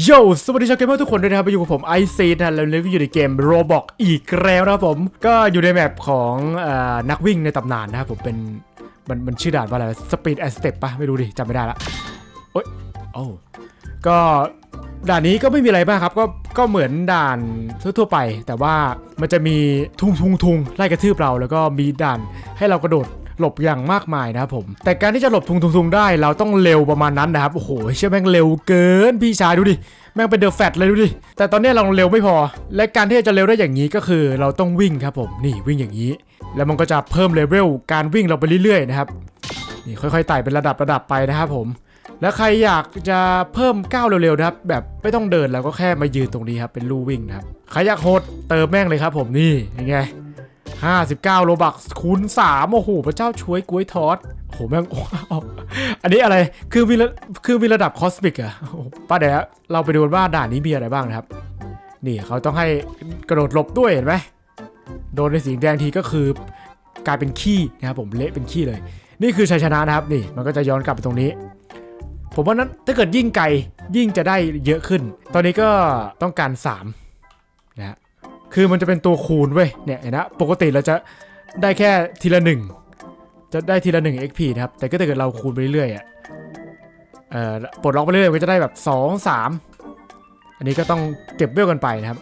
โยสวัสดีชาวเกมเมอร์ทุกคนด้วยนะครับไปอยู่กับผมไอซีนะแล้วเล่นอยู่ในเกมโรบอกอีกแล้วนะผม ก็อยู่ในแมปของอนักวิ่งในตำนานนะครับผมเป็นมันมันชื่อด่านว่าอะไรสปีดแอนสเต็ปปะไม่รู้ดิจำไม่ได้ละโอ๊ยโอ้ก็ด่านนี้ก็ไม่มีอะไรมากครับ ก็ก็เหมือนด่านทั่วๆไป แต่ว่ามันจะมีทุงทุงทุงไล่กระทืบเรา แล้วก็มีด่านให้เรากระโดด หลบอย่างมากมายนะครับผม แต่การที่จะหลบทุงทุงได้ เราต้องเร็วประมาณนั้นนะครับ โอ้โหเชื่อแม่งเร็วเกินพี่ชายดูดิ แม่งเป็นเดอะแฟตเลยดูดิ แต่ตอนนี้เราเร็วไม่พอ และการที่จะเร็วได้อย่างนี้ก็คือ เราต้องวิ่งครับผม นี่วิ่งอย่างนี้ แล้วมันก็จะเพิ่มเลเวลการวิ่งเราไปเรื่อยๆนะครับ นี่ค่อยๆไต่เป็นระดับระดับไปนะครับผมแล้วใครอยากจะเพิ่มก้าวเร็วๆนะครับ แบบไม่ต้องเดินแล้วก็แค่มายืนตรงนี้ครับเป็นลู่วิ่งนะครับใครอยากโหดเติมแม่งเลยครับผมนี่ยังไง 59 โลบักคูณ3โอ้โหพระเจ้าช่วยกล้วยทอดโอ้โหแม่งอันนี้อะไรคือวิระคือวิระดับคอสมิกอะป้าเดี๋ยวเราไปดูว่าด่านนี้มีอะไรบ้างนะครับ นี่เขาต้องให้กระโดดหลบด้วยเห็นไหมโดนในสีแดงทีก็คือกลายเป็นขี้นะครับผมเละเป็นขี้เลย นี่คือชัยชนะนะครับนี่มันก็จะย้อนกลับไปตรงนี้ ผมว่านั้นถ้าเกิดยิ่งไกลยิ่งจะได้เยอะขึ้น ตอนนี้ก็ต้องการ3นะฮะ คือมันจะเป็นตัวคูณเว้ยเนี่ยเห็นะปกติเราจะได้แค่ทีละหนึ่งจะได้ทีละหนึ่ง XP นะครับ แต่ก็ถ้าเกิดเราคูณไปเรื่อยอะเอ่อปลดล็อกไปเรื่อยก็จะได้แบบ2 3 อันนี้ก็ต้องเก็บเวลกันไปนะครับ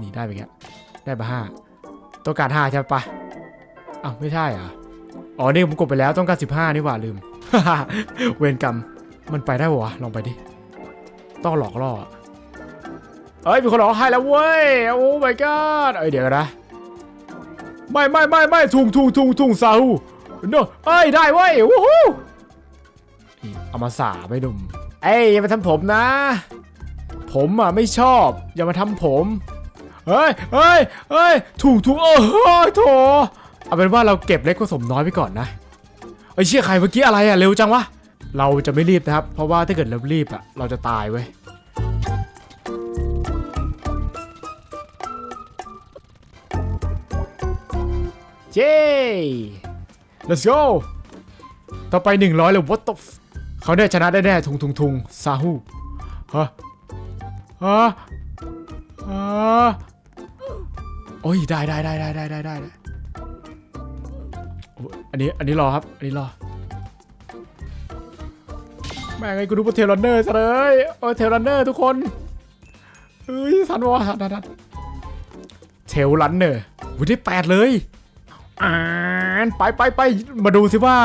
นี่ได้ไปแค่ได้ไปห้าต้องการ5ใช่ปะอ้าวไม่ใช่อะอ๋อนี่ผมกดไปแล้วต้องการ 15 นี่หว่าลืม เวรกรรมมันไปได้ปะวะลองไปดิ ต้องหลอกล่อ เอ้ยมีคนร้องไห้แล้วเว้ย โอ้ my god เอ้ยเดี๋ยวกันนะ ไม่ไม่ไม่ไม่ทุงทุงทุงทุงซาฮูโนเอ้ยได้เว้ยวู้ฮู้เอามาสาไปหนุ่มเอ้ยอย่ามาทำผมนะ ผมอะไม่ชอบ อย่ามาทำผมเฮ้ยเฮ้ยเฮ้ยถูกถูกโอ้โหโถเอาเป็นว่าเราเก็บเล็กผสมน้อยไปก่อนนะไอ้เชี่ยใครเมื่อกี้อะไรอะเร็วจังวะ เราจะไม่รีบนะครับ เพราะว่าถ้าเกิดเรารีบอะเราจะตายเว้ย เย้ let's go ต่อไป 100 เลย what the f เขาเนี่ยชนะได้แน่ทุงทุงทุงซาฮูฮะฮะฮะโอ้ยได้ได้ได้ได้ได้ได้ได้อันนี้อันนี้รอครับ อันนี้รอแม่งไงกูดูว่าเทลรันเนอร์ซะเลยโอ้เทลรันเนอร์ทุกคนเฮ้ยทันวะทันทันทันเทลรันเนอร์วุ้ยได้แปดเลย ไปไปไปมาดูสิว่า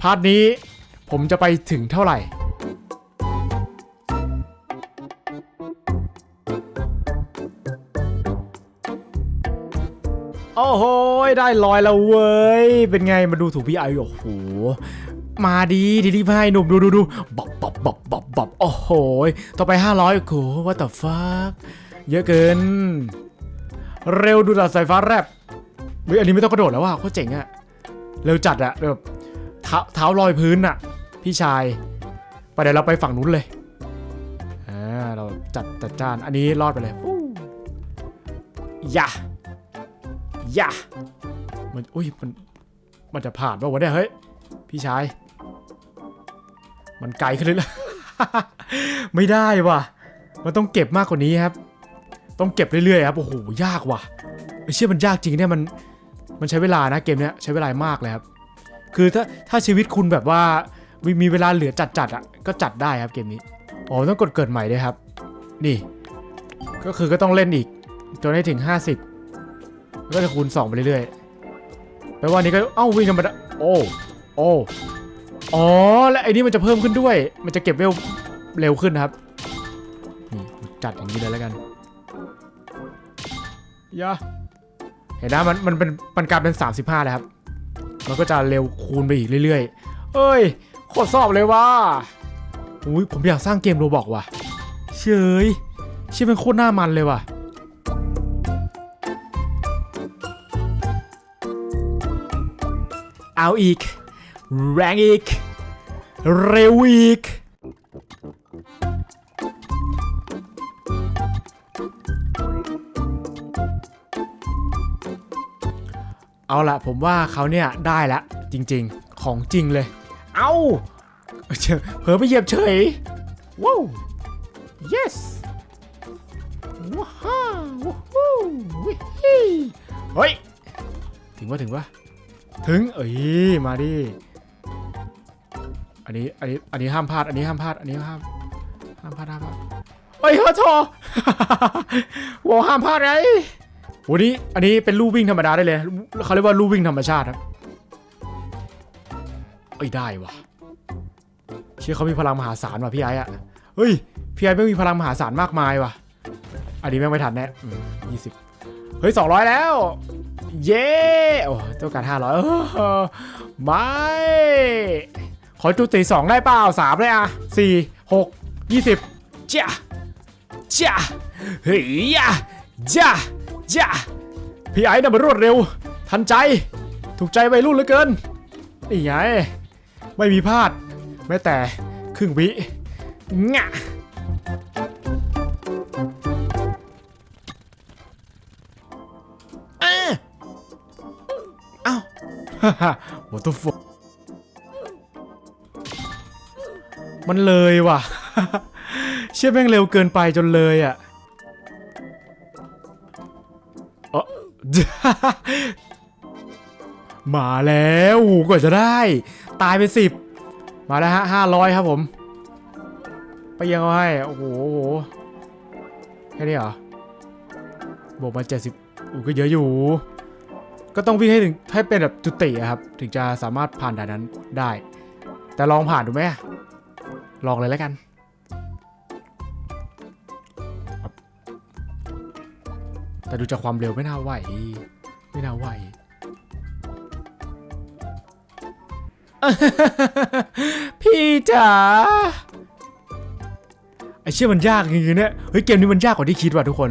พาร์ทนี้ผมจะไปถึงเท่าไหร่ โอ้โห ได้ลอยแล้วเว้ย เป็นไงมาดูถูกพี่ไอโอ้โห มาดีดีดีพายหนุ่มดูดูดูบับบับบับบับบับโอ้โห ต่อไป 500โอ้โห what the fuck เยอะเกิน เร็วดูดาดสายฟ้าแรบ เฮ้ยอันนี้ไม่ต้องกระโดดแล้วว่ะโคตรเจ๋งอะเร็วจัดอะแบบเท้าเท้าลอยพื้นอะพี่ชายไปเดี๋ยวเราไปฝั่งนู้นเลยอ่าเราจัดจัดจานอันนี้รอดไปเลยฟู้ยะยะมันอุ้ยมันมันจะผ่านป่าวะเนี่ยเฮ้ยพี่ชาย มันไกลขึ้นเลยละไม่ได้ว่ะ มันต้องเก็บมากกว่านี้ครับ ต้องเก็บเรื่อยๆครับโอ้โหยากว่ะไอเชื่อมันยากจริงเนี่ยมัน มันใช้เวลานะเกมเนี้ยใช้เวลามากเลยครับ คือถ้าถ้าชีวิตคุณแบบว่ามีมีเวลาเหลือจัดจัดอะก็จัดได้ครับเกมนี้อ๋อต้องกดเกิดใหม่ด้วยครับ นี่ ก็คือก็ต้องเล่นอีกจนให้ถึง 50 ก็จะคูณ 2 ไปเรื่อยๆแปลว่านี้ก็เอ้าวิ่งธรรมดาโอ้โอ้อ๋อและไอ้นี่มันจะเพิ่มขึ้นด้วย มันจะเก็บเวลเร็วขึ้นนะครับนี่จัดอย่างนี้เลยแล้วกันยะ เห็นนะมันมันเป็นมันกลายเป็น 35 แล้วครับ มันก็จะเร็วคูณไปอีกเรื่อยๆ เอ้ยโคตรชอบเลยว่ะอุ้ยผมอยากสร้างเกมโรบอกว่ะเชยเชื่อเป็นโคตรหน้ามันเลยว่ะเอาอีก แรงอีก เร็วอีก เอาละผมว่าเขาเนี่ยได้ละจริงๆของจริงเลย เอาเผลอไปเหยียบเฉยว้าว yes ว้าววู้ฮู้วิฮีเฮ้ย ถึงว่าถึงว่าถึง เอ้ย มาดิ อันนี้ อันนี้ อันนี้ห้ามพลาด อันนี้ห้ามพลาด อันนี้ห้าม ห้ามพลาดห้ามพลาดเฮ้ยเฮ้ยโทโว้ห้ามพลาดไง วันนี้อันนี้เป็นลู่วิ่งธรรมดาได้เลยเขาเรียกว่าลู่วิ่งธรรมชาติครับเอ้ยได้วะเชื่อเขามีพลังมหาศาลว่ะพี่ไอ้อะเฮ้ยพี่ไอ้ไม่มีพลังมหาศาลมากมายว่ะอันนี้แม่งไม่ทันแน่ยี่สิบเฮ้ยสองร้อยแล้ว เย้โอ้ต้องการห้าร้อยไม่ขอจุดตีสองได้เปล่าสามเลยอะสี่หกยี่สิบจ้าจ้าเฮ้ยยะจ้า จ้าพี่ไอ้น่ะมันรวดเร็ว ทันใจ ถูกใจวัยรุ่นเหลือเกินนี่ไงไม่มีพลาด แม้แต่ครึ่งวิงะอะเอ้าฮ่าฮ่า what the fuck มันเลยว่ะ เชื่อแม่งเร็วเกินไปจนเลยอะ มาแล้วกว่าจะได้ ตายไปสิบมาแล้วฮะห้าร้อยครับผม ไปยังเอาให้ โอ้โหแค่นี้เหรอบวกมาเจ็ดสิบอูก็เยอะอยู่ ก็ต้องวิ่งให้ถึงให้เป็นแบบจุติอะครับ ถึงจะสามารถผ่านด่านนั้นได้ แต่ลองผ่านดูไหมลองเลยแล้วกัน แต่ดูจากความเร็วไม่น่าไหว ไม่น่าไหว พี่จ๋าไอเชื่อมันยากจริงๆเนี่ย เฮ้ยเกมนี้มันยากกว่าที่คิดว่ะทุกคน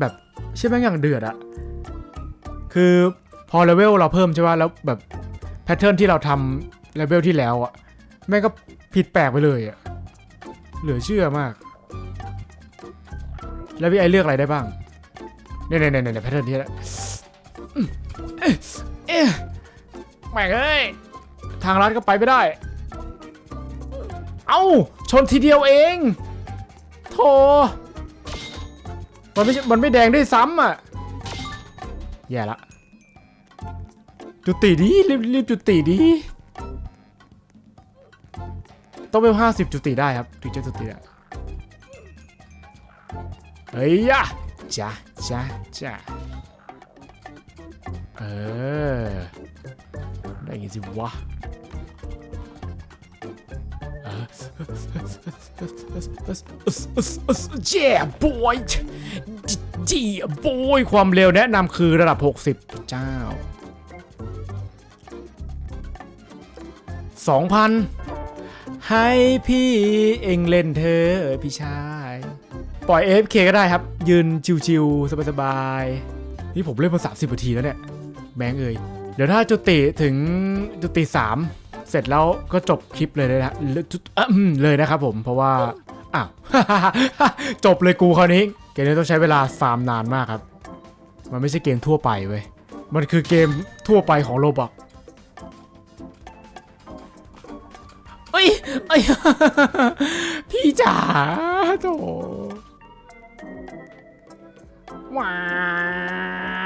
แบบเชื่อแม่งอย่างเดือดอะคือพอเลเวลเราเพิ่มใช่ป่ะ แล้วแบบแพทเทิร์นที่เราทำเลเวลที่แล้วอะแม่งก็ผิดแปลกไปเลยอะเหลือเชื่อมาก แล้วพี่ไอเลือกอะไรได้บ้าง เนี่ยเนี่ยเนี่ยแพทเทิร์นที่แล้วอืมเอ๊ะเอ๊ะแม่งเอ้ย ทางร้านก็ไปไม่ได้ เอ้า ชนทีเดียวเองโธ่มันไม่ มันไม่แดงได้ซ้ำอะ แย่ละ จุติดีรีบรีบจุติดี ต้องเป็นห้าสิบจุติได้ครับ ถึงจะจุติได้เฮ้ยยะ จ้าจ้าจ้าเออ ได้ยินสิวะเย่บอยจีบอยความเร็วแนะนำคือระดับ 60 เจ้า 2,000 ให้พี่เองเล่นเธอพี่ชาย ปล่อย AFK ก็ได้ครับ ยืนชิวๆสบายๆ นี่ผมเล่นมา30นาทีแล้วเนี่ยแมงเอ่ยเดี๋ยวถ้าจุติถึงจุติสามเสร็จแล้วก็จบคลิปเลยนะฮะจุดอะเลยนะครับผมเพราะว่าอ้าวจบเลยกูคราวนี้ เกมนี้ต้องใช้เวลาฟาร์มนานมากครับ มันไม่ใช่เกมทั่วไปเว้ยมันคือเกมทั่วไปของโลบอกเอ้ยเอ้ยพี่จ๋าโถ หวา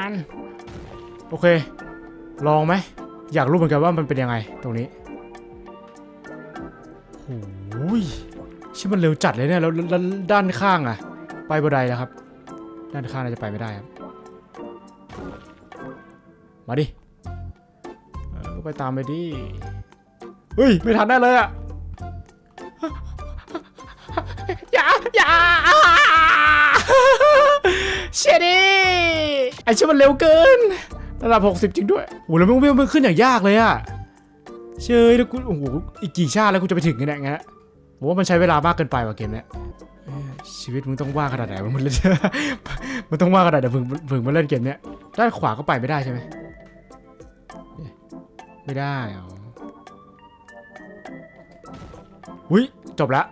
น โอเค ลองไหม อยากรู้เหมือนกันว่ามันเป็นยังไงตรงนี้โอ้ยชิมันเร็วจัดเลยเนี่ยแล้วลวลวด้านข้างอะไปบันได้แล้วครับ ด้านข้างน่าจะไปไม่ได้ครับ มาดิก็ไปตามไปดิ เฮ้ย ไม่ทันได้เลยอะอย่าอย่าเชยดี ไอชิมันเร็วเกิน ระดับ 60 จริงด้วยโอ้แล้วมันเวลมันขึ้นอย่างยากเลยอะเชยแล้วกูโอ้โหอีกกี่ชาติแล้วกูจะไปถึงกันเนี่ยงั้นผมว่ามันใช้เวลามากเกินไปว่ะเกมเนี้ยชีวิตมึงต้องว่างขนาดไหนมึงเล่นมันต้องว่างขนาดไหนถึงถึงมาเล่นเกมเนี้ยด้านขวาก็ไปไม่ได้ใช่ไหมไม่ได้อ๋ออุ้ยจบละ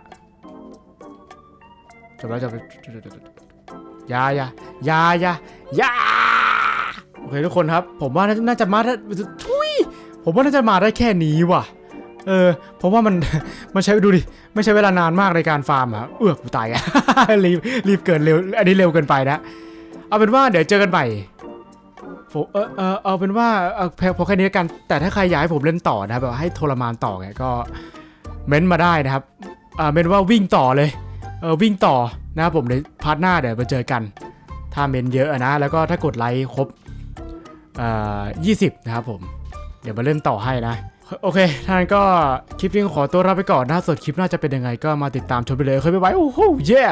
จบแล้วจบแล้วจบแล้วยายายายายา เคทุกคนครับ ผมว่าน่าจะมาได้ทุยผมว่าน่าจะมาได้แค่นี้ว่ะ เออผมว่ามันมันใช้ดูดิไม่ใช่เวลานานมากในการฟาร์มอะเอือกกูตายอะรีบรีบเกินเร็ว อันนี้เร็วเกินไปนะ เอาเป็นว่าเดี๋ยวเจอกันใหม่ผมเออเออเอาเป็นว่าเออพอแค่นี้ละกัน แต่ถ้าใครอยากให้ผมเล่นต่อนะครับแบบให้ทรมานต่อไงก็เม้นต์มาได้นะครับอ่าเม้นว่าวิ่งต่อเลยเออวิ่งต่อนะครับผมในพาร์ทหน้าเดี๋ยวมาเจอกัน ถ้าเมนเยอะนะ แล้วก็ถ้ากดไลค์ครบ ยี่สิบนะครับผม เดี๋ยวมาเล่นต่อให้นะโอเคท่านก็คลิปนี้ขอตัวลาไปก่อนนะสดคลิปน่าจะเป็นยังไงก็มาติดตามชมไปเลยเคยไปไว้โอ้โหเย้